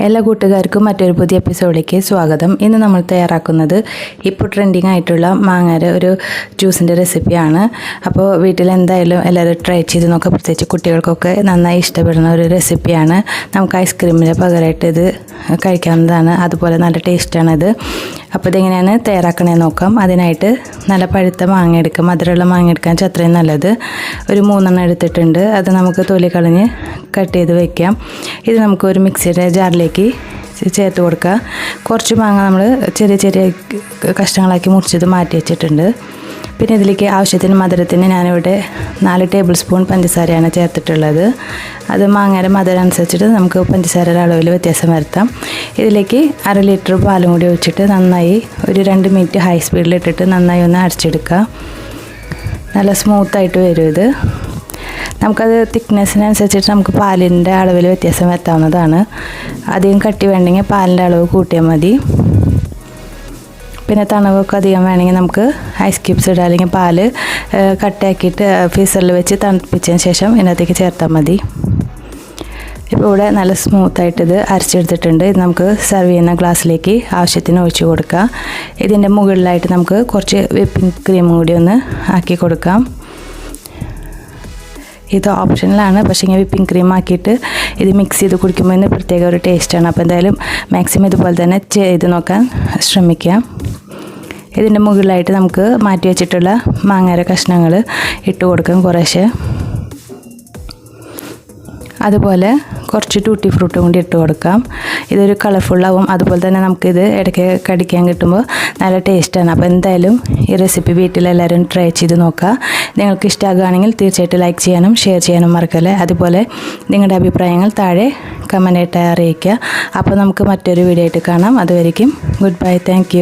എല്ലാ കൂട്ടുകാർക്കും മറ്റൊരു പുതിയ എപ്പിസോഡിലേക്ക് സ്വാഗതം. ഇന്ന് നമ്മൾ തയ്യാറാക്കുന്നത് ഇപ്പോൾ ട്രെൻഡിങ് ആയിട്ടുള്ള മാങ്ങയുടെ ഒരു ജ്യൂസിന്റെ റെസിപ്പിയാണ് അപ്പോൾ വീട്ടിൽ എന്തായാലും എല്ലാവരും ട്രൈ ചെയ്ത് നോക്കുക പ്രത്യേകിച്ച് കുട്ടികൾക്കൊക്കെ നന്നായി ഇഷ്ടപ്പെടുന്ന ഒരു റെസിപ്പിയാണ് നമുക്ക് ഐസ്ക്രീമിന് പകരമായിട്ട് ഇത് കഴിക്കാവുന്നതാണ്. അതുപോലെ നല്ല ടേസ്റ്റാണിത് അപ്പോൾ ഇതെങ്ങനെയാണ് തയ്യാറാക്കണേ നോക്കാം. അതിനായിട്ട് നല്ല പഴുത്ത മാങ്ങ എടുക്കാം. മധുരമുള്ള മാങ്ങ എടുക്കാൻ വെച്ചാൽ അത്രയും നല്ലത്. ഒരു മൂന്നെണ്ണം എടുത്തിട്ടുണ്ട്. അത് നമുക്ക് തൊലി കളഞ്ഞ് കട്ട് ചെയ്ത് വെക്കാം. ഇത് നമുക്ക് ഒരു മിക്സിയുടെ ജാറിലേക്ക് ചേർത്ത് കൊടുക്കുക. കുറച്ച് മാങ്ങ നമ്മൾ ചെറിയ ചെറിയ കഷ്ണങ്ങളാക്കി മുറിച്ചത് മാറ്റി വെച്ചിട്ടുണ്ട്. പിന്നെ ഇതിലേക്ക് ആവശ്യത്തിന് മധുരത്തിന് ഞാനിവിടെ നാല് ടേബിൾ സ്പൂൺ പഞ്ചസാരയാണ് ചേർത്തിട്ടുള്ളത്. അത് മാങ്ങയുടെ മധുരം അനുസരിച്ചിട്ട് നമുക്ക് പഞ്ചസാരയുടെ അളവിൽ വ്യത്യാസം വരുത്താം. ഇതിലേക്ക് അര ലിറ്റർ പാലും കൂടി ഒഴിച്ചിട്ട് നന്നായി ഒരു രണ്ട് മിനിറ്റ് ഹൈ സ്പീഡിൽ ഇട്ടിട്ട് നന്നായി ഒന്ന് അരച്ചെടുക്കുക. നല്ല സ്മൂത്തായിട്ട് വരും ഇത്. നമുക്കത് തിക്നെസ്സിനനുസരിച്ചിട്ട് നമുക്ക് പാലിന്റെ അളവിൽ വ്യത്യാസം വരുത്താവുന്നതാണ്. അധികം കട്ടി വേണ്ടെങ്കിൽ പാലിന്റെ അളവ് കൂട്ടിയാൽ മതി. പിന്നെ തണുവൊക്കെ അധികം വേണമെങ്കിൽ നമുക്ക് ഐസ് ക്യൂബ്സ് ഇടുക അല്ലെങ്കിൽ പാൽ കട്ടയാക്കിയിട്ട് ഫ്രീസറിൽ വെച്ച് തണുപ്പിച്ചതിന് ശേഷം ഇതിനകത്തേക്ക് ചേർത്താൽ മതി. ഇപ്പോൾ ഇവിടെ നല്ല സ്മൂത്തായിട്ട് ഇത് അരച്ചെടുത്തിട്ടുണ്ട്. ഇത് നമുക്ക് സെർവ് ചെയ്യുന്ന ഗ്ലാസ്സിലേക്ക് ആവശ്യത്തിന് ഒഴിച്ച് കൊടുക്കാം. ഇതിന്റെ മുകളിലായിട്ട് നമുക്ക് കുറച്ച് വിപ്പിംഗ് ക്രീമും കൂടി ഒന്ന് ആക്കി കൊടുക്കാം. ഇത് ഓപ്ഷനിലാണ് പക്ഷേ ഇങ്ങനെ വിപ്പിംഗ് ക്രീം ആക്കിയിട്ട് ഇത് മിക്സ് ചെയ്ത് കുടിക്കുമ്പോൾ ഇതിന് പ്രത്യേക ഒരു ടേസ്റ്റാണ് അപ്പോൾ എന്തായാലും മാക്സിമം ഇതുപോലെ തന്നെ ചെയ്ത് നോക്കാൻ ശ്രമിക്കാം. ഇതിന്റെ മുകളിലായിട്ട് നമുക്ക് മാറ്റി വെച്ചിട്ടുള്ള മാങ്ങര കഷ്ണങ്ങൾ ഇട്ട് കൊടുക്കാം കുറേശ്ശെ. അതുപോലെ കുറച്ച് ടൂട്ടി ഫ്രൂട്ടും കൂടി ഇട്ട് കൊടുക്കാം. ഇതൊരു കളർഫുള്ളാവും അതുപോലെ തന്നെ നമുക്കിത് ഇടയ്ക്ക് കടിക്കാൻ കിട്ടുമ്പോൾ നല്ല ടേസ്റ്റാണ് അപ്പോൾ എന്തായാലും ഈ റെസിപ്പി വീട്ടിലെല്ലാവരും ട്രൈ ചെയ്ത് നോക്കുക. നിങ്ങൾക്ക് ഇഷ്ടമാകുകയാണെങ്കിൽ തീർച്ചയായിട്ടും ലൈക്ക് ചെയ്യാനും ഷെയർ ചെയ്യാനും മറക്കല്ലേ? അതുപോലെ നിങ്ങളുടെ അഭിപ്രായങ്ങൾ താഴെ കമന്റായിട്ട് അറിയിക്കുക. അപ്പോൾ നമുക്ക് മറ്റൊരു വീഡിയോ ആയിട്ട് കാണാം. അതുവരെയും ഗുഡ് ബൈ താങ്ക്